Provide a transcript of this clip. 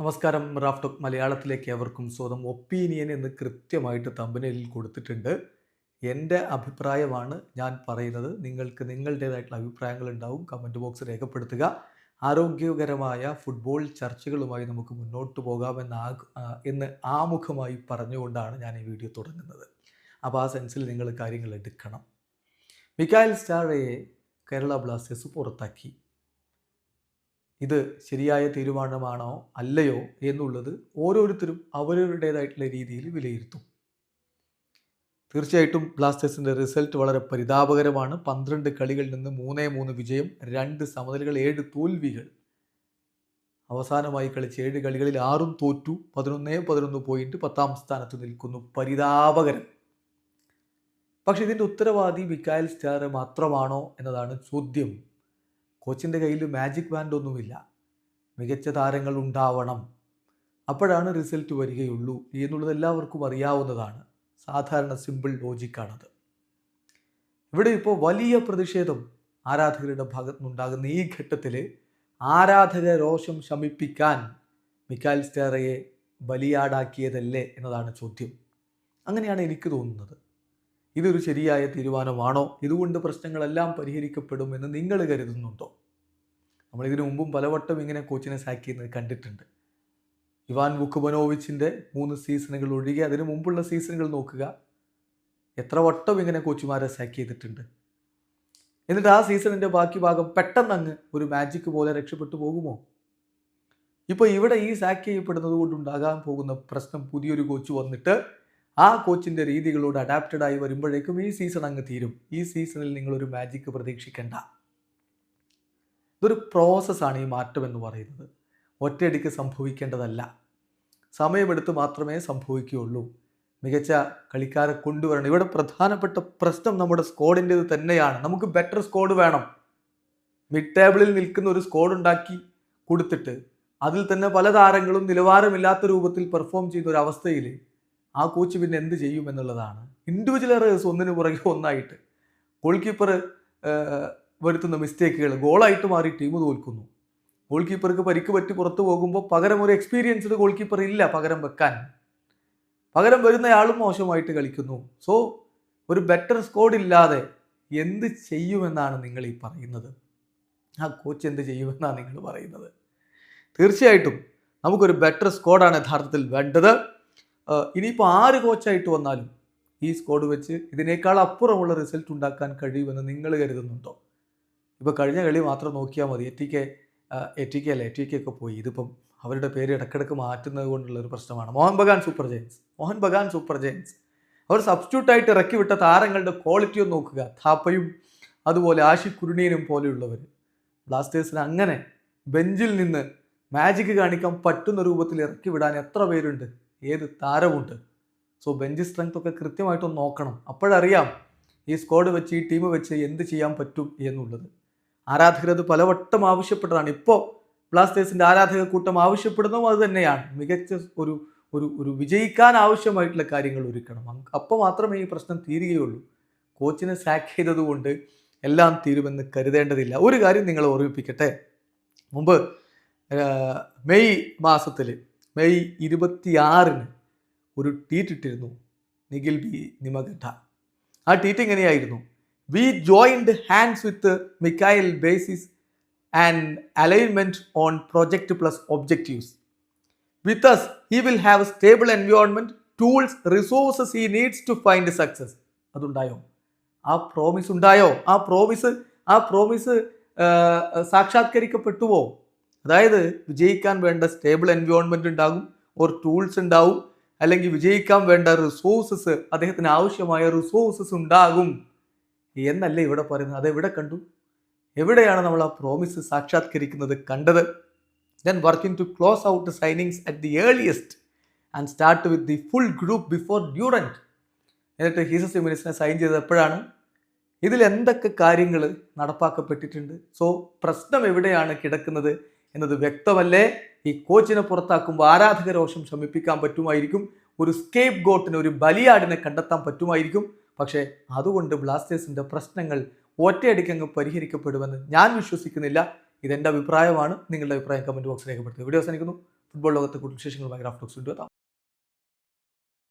നമസ്കാരം റാഫ്റ്റോക്ക് മലയാളത്തിലേക്ക് ഏവർക്കും സ്വന്തം ഒപ്പീനിയൻ എന്ന് കൃത്യമായിട്ട് തമ്പനയിൽ കൊടുത്തിട്ടുണ്ട്. എന്റെ അഭിപ്രായമാണ് ഞാൻ പറയുന്നത്. നിങ്ങൾക്ക് നിങ്ങളുടേതായിട്ടുള്ള അഭിപ്രായങ്ങൾ ഉണ്ടാവും കമന്റ് ബോക്സ് രേഖപ്പെടുത്തുക. ആരോഗ്യകരമായ ഫുട്ബോൾ ചർച്ചകളുമായി നമുക്ക് മുന്നോട്ട് പോകാമെന്ന് എന്ന് ആമുഖമായി പറഞ്ഞുകൊണ്ടാണ് ഞാൻ ഈ വീഡിയോ തുടങ്ങുന്നത്. അപ്പോൾ ആ സെൻസിൽ നിങ്ങൾ കാര്യങ്ങൾ എടുക്കണം. മിക്കായൽ സ്റ്റാറയെ കേരള ബ്ലാസ്റ്റേഴ്സ് പുറത്താക്കി. ഇത് ശരിയായ തീരുമാനമാണോ അല്ലയോ എന്നുള്ളത് ഓരോരുത്തരും അവരവരുടേതായിട്ടുള്ള രീതിയിൽ വിലയിരുത്തും. തീർച്ചയായിട്ടും ബ്ലാസ്റ്റേഴ്സിന്റെ റിസൾട്ട് വളരെ പരിതാപകരമാണ്. പന്ത്രണ്ട് കളികളിൽ നിന്ന് മൂന്നേ മൂന്ന് വിജയം രണ്ട് സമനിലകൾ ഏഴ് തോൽവികൾ. അവസാനമായി കളിച്ച ഏഴ് കളികളിൽ ആറും തോറ്റു പതിനൊന്നേ പതിനൊന്ന് പോയിന്റ് പത്താം സ്ഥാനത്ത് നിൽക്കുന്നു. പരിതാപകരം. പക്ഷെ ഇതിന്റെ ഉത്തരവാദി മിക്കായൽ സ്റ്റാർ മാത്രമാണോ എന്നതാണ് ചോദ്യം. കോച്ചിന്റെ കയ്യിൽ മാജിക് ബാൻഡ് ഒന്നുമില്ല. മികച്ച താരങ്ങൾ ഉണ്ടാവണം. അപ്പോഴാണ് റിസൾട്ട് വരികയുള്ളൂ എന്നുള്ളത് എല്ലാവർക്കും അറിയാവുന്നതാണ്. സാധാരണ സിമ്പിൾ ലോജിക്കാണത് ഇവിടെ ഇപ്പോൾ വലിയ പ്രതിഷേധം ആരാധകരുടെ ഭാഗത്തുനിന്നുണ്ടാകുന്ന ഈ ഘട്ടത്തിൽ ആരാധക രോഷം ശമിപ്പിക്കാൻ മിക്കാൽ സ്റ്റേറയെ ബലിയാടാക്കിയതല്ലേ എന്നതാണ് ചോദ്യം. അങ്ങനെയാണ് എനിക്ക് തോന്നുന്നത്. ഇതൊരു ശരിയായ തീരുമാനമാണോ? ഇതുകൊണ്ട് പ്രശ്നങ്ങളെല്ലാം പരിഹരിക്കപ്പെടും എന്ന് നിങ്ങൾ കരുതുന്നുണ്ടോ? നമ്മൾ ഇതിനു മുമ്പും പലവട്ടം ഇങ്ങനെ കോച്ചിനെ സാക്ക് ചെയ്യുന്നത് കണ്ടിട്ടുണ്ട്. ഇവാൻ വുക്കുബനോവിച്ചിന്റെ മൂന്ന് സീസണുകൾ ഒഴികെ അതിനു മുമ്പുള്ള സീസണുകൾ നോക്കുക. എത്ര വട്ടം ഇങ്ങനെ കോച്ചുമാരെ സാക്ക് ചെയ്തിട്ടുണ്ട്. എന്നിട്ട് ആ സീസണിന്റെ ബാക്കി ഭാഗം പെട്ടെന്ന് അങ്ങ് ഒരു മാജിക് പോലെ രക്ഷപ്പെട്ടു പോകുമോ? ഇപ്പോൾ ഇവിടെ ഈ സാക്ക് ചെയ്യപ്പെടുന്നത് കൊണ്ടുണ്ടാകാൻ പോകുന്ന പ്രശ്നം പുതിയൊരു കോച്ച് വന്നിട്ട് ആ കോച്ചിന്റെ രീതികളോട് അഡാപ്റ്റഡ് ആയി വരുമ്പോഴേക്കും ഈ സീസൺ അങ്ങ് തീരും. ഈ സീസണിൽ നിങ്ങളൊരു മാജിക്ക് പ്രതീക്ഷിക്കേണ്ട. ഇതൊരു പ്രോസസ്സാണ് ഈ മാറ്റം എന്ന് പറയുന്നത്. ഒറ്റയടിക്ക് സംഭവിക്കേണ്ടതല്ല. സമയമെടുത്ത് മാത്രമേ സംഭവിക്കുകയുള്ളൂ. മികച്ച കളിക്കാരെ കൊണ്ടുവരണം. ഇവിടെ പ്രധാനപ്പെട്ട പ്രശ്നം നമ്മുടെ സ്ക്വാഡിന്റേത് തന്നെയാണ്. നമുക്ക് ബെറ്റർ സ്കോഡ് വേണം. മിഡ് ടേബിളിൽ നിൽക്കുന്ന ഒരു സ്കോഡ് ഉണ്ടാക്കി കൊടുത്തിട്ട് അതിൽ തന്നെ പല താരങ്ങളും നിലവാരമില്ലാത്ത രൂപത്തിൽ പെർഫോം ചെയ്യുന്ന ഒരു അവസ്ഥയിൽ ആ കോച്ച് പിന്നെ എന്ത് ചെയ്യും എന്നുള്ളതാണ്. ഇൻഡിവിജ്വൽ എറേഴ്സ് ഒന്നിനു പുറകെ ഒന്നായിട്ട് ഗോൾ കീപ്പർ വരുത്തുന്ന മിസ്റ്റേക്കുകൾ ഗോളായിട്ട് മാറി ടീം തോൽക്കുന്നു. ഗോൾ കീപ്പർക്ക് പരിക്ക് പറ്റി പുറത്തു പോകുമ്പോൾ പകരം ഒരു എക്സ്പീരിയൻസ്ഡ് ഗോൾ കീപ്പർ ഇല്ല പകരം വെക്കാൻ. പകരം വരുന്നയാളും മോശമായിട്ട് കളിക്കുന്നു. സോ ഒരു ബെറ്റർ സ്കോഡ് ഇല്ലാതെ എന്ത് ചെയ്യുമെന്നാണ് നിങ്ങൾ ഈ പറയുന്നത്. ആ കോച്ച് എന്ത് ചെയ്യുമെന്നാണ് നിങ്ങൾ പറയുന്നത്. തീർച്ചയായിട്ടും നമുക്കൊരു ബെറ്റർ സ്കോഡാണ് യഥാർത്ഥത്തിൽ വേണ്ടത്. ഇനിയിപ്പോൾ ആറ് കോച്ചായിട്ട് വന്നാലും ഈ സ്കോഡ് വെച്ച് ഇതിനേക്കാൾ അപ്പുറമുള്ള റിസൾട്ട് ഉണ്ടാക്കാൻ കഴിയുമെന്ന് നിങ്ങൾ കരുതുന്നുണ്ടോ? ഇപ്പോൾ കഴിഞ്ഞ കളി മാത്രം നോക്കിയാൽ മതി. എ ടി കെ അല്ല എ ടി കെ ഒക്കെ പോയി. ഇതിപ്പം അവരുടെ പേര് ഇടക്കിടക്ക് മാറ്റുന്നത് കൊണ്ടുള്ള ഒരു പ്രശ്നമാണ്. Mohun Bagan Super Giants Mohun Bagan Super Giants അവർ സബ്സ്റ്റിറ്റ്യൂട്ടായിട്ട് ഇറക്കി വിട്ട താരങ്ങളുടെ ക്വാളിറ്റി ഒന്ന് നോക്കുക. താപ്പയും അതുപോലെ ആഷി കുരുണിയനും പോലെയുള്ളവർ ബ്ലാസ്റ്റേഴ്സിന് അങ്ങനെ ബെഞ്ചിൽ നിന്ന് മാജിക് കാണിക്കാൻ പറ്റുന്ന രൂപത്തിൽ ഇറക്കി വിടാൻ എത്ര പേരുണ്ട്? ഏത് താരമുണ്ട് സോ ബെഞ്ച് സ്ട്രെങ്ത് ഒക്കെ കൃത്യമായിട്ടൊന്ന് നോക്കണം. അപ്പോഴറിയാം ഈ സ്ക്വാഡ് വെച്ച് ഈ ടീം വെച്ച് എന്ത് ചെയ്യാൻ പറ്റും എന്നുള്ളത്. ആരാധകർ അത് പലവട്ടം ആവശ്യപ്പെട്ടതാണ്. ഇപ്പോൾ ബ്ലാസ്റ്റേഴ്സിന്റെ ആരാധക കൂട്ടം ആവശ്യപ്പെടുന്നതും അത് തന്നെയാണ്. മികച്ച ഒരു ഒരു ഒരു വിജയിക്കാൻ ആവശ്യമായിട്ടുള്ള കാര്യങ്ങൾ ഒരുക്കണം. അപ്പോൾ മാത്രമേ ഈ പ്രശ്നം തീരുകയുള്ളൂ. കോച്ചിനെ സാക്ക് ചെയ്തതുകൊണ്ട് എല്ലാം തീരുമെന്ന് കരുതേണ്ടതില്ല. ഒരു കാര്യം നിങ്ങൾ ഓർമ്മിപ്പിക്കട്ടെ. മുമ്പ് മെയ് മാസത്തിൽ മെയ് ഇരുപത്തിയാറിന് ഒരു ട്വീറ്റ് ഇട്ടിരുന്നു നിഖിൽ ബി നിമഗഡ. ആ ട്വീറ്റ് എങ്ങനെയായിരുന്നു? We joined hands with Mikael basis and alignment on project plus objectives with us he will have stable environment tools resources he needs to find success അതുണ്ടായോ? ആ promise ഉണ്ടായോ? ആ promise ആ promise സാക്ഷാത്കരിക്കപ്പെട്ടുവോ? അതായത് വിജയിക്കാൻ വേണ്ട stable environment ഉണ്ടാകും or tools ഉണ്ടാവും അല്ലെങ്കിൽ വിജയിക്കാൻ വേണ്ട റിസോഴ്സസ് അദ്ദേഹത്തിന് ആവശ്യമായ റിസോഴ്സസ് ഉണ്ടാകും. എന്നല്ലേ ഇവിടെ പറയുന്നത്? അത് എവിടെ കണ്ടു? എവിടെയാണ് നമ്മൾ ആ പ്രോമിസ് സാക്ഷാത്കരിക്കുന്നത് കണ്ടത്? Then working to close out signings at the earliest and start with the full group before Durand എന്നിട്ട് ഹീസസ് യുമിനിസിനെ സൈൻ ചെയ്തത് എപ്പോഴാണ് ഇതിൽ എന്തൊക്കെ കാര്യങ്ങൾ നടപ്പാക്കപ്പെട്ടിട്ടുണ്ട്? സോ പ്രശ്നം എവിടെയാണ് കിടക്കുന്നത്? എന്നത് വ്യക്തമല്ലേ? ഈ കോച്ചിനെ പുറത്താക്കുമ്പോൾ ആരാധക രോഷം ശമിപ്പിക്കാൻ പറ്റുമായിരിക്കും? ഒരു സ്കേപ്പ് ഗോട്ടിന് ഒരു ബലിയാടിനെ കണ്ടെത്താൻ പറ്റുമായിരിക്കും? പക്ഷേ അതുകൊണ്ട് ബ്ലാസ്റ്റേഴ്സിന്റെ പ്രശ്നങ്ങൾ ഒറ്റയടിക്കങ്ങ് പരിഹരിക്കപ്പെടുമെന്ന് ഞാൻ വിശ്വസിക്കുന്നില്ല. ഇതെന്റെ അഭിപ്രായമാണ്. നിങ്ങളുടെ അഭിപ്രായം കമന്റ് ബോക്സിൽ രേഖപ്പെടുത്തുക. വീഡിയോ അവസാനിക്കുന്നു. ഫുട്ബോൾ ലോകത്തെ കൂടുതൽ വിശേഷങ്ങളുമായി ഗ്രാഫ്റ്റോക്സ് കൊണ്ടുവരാം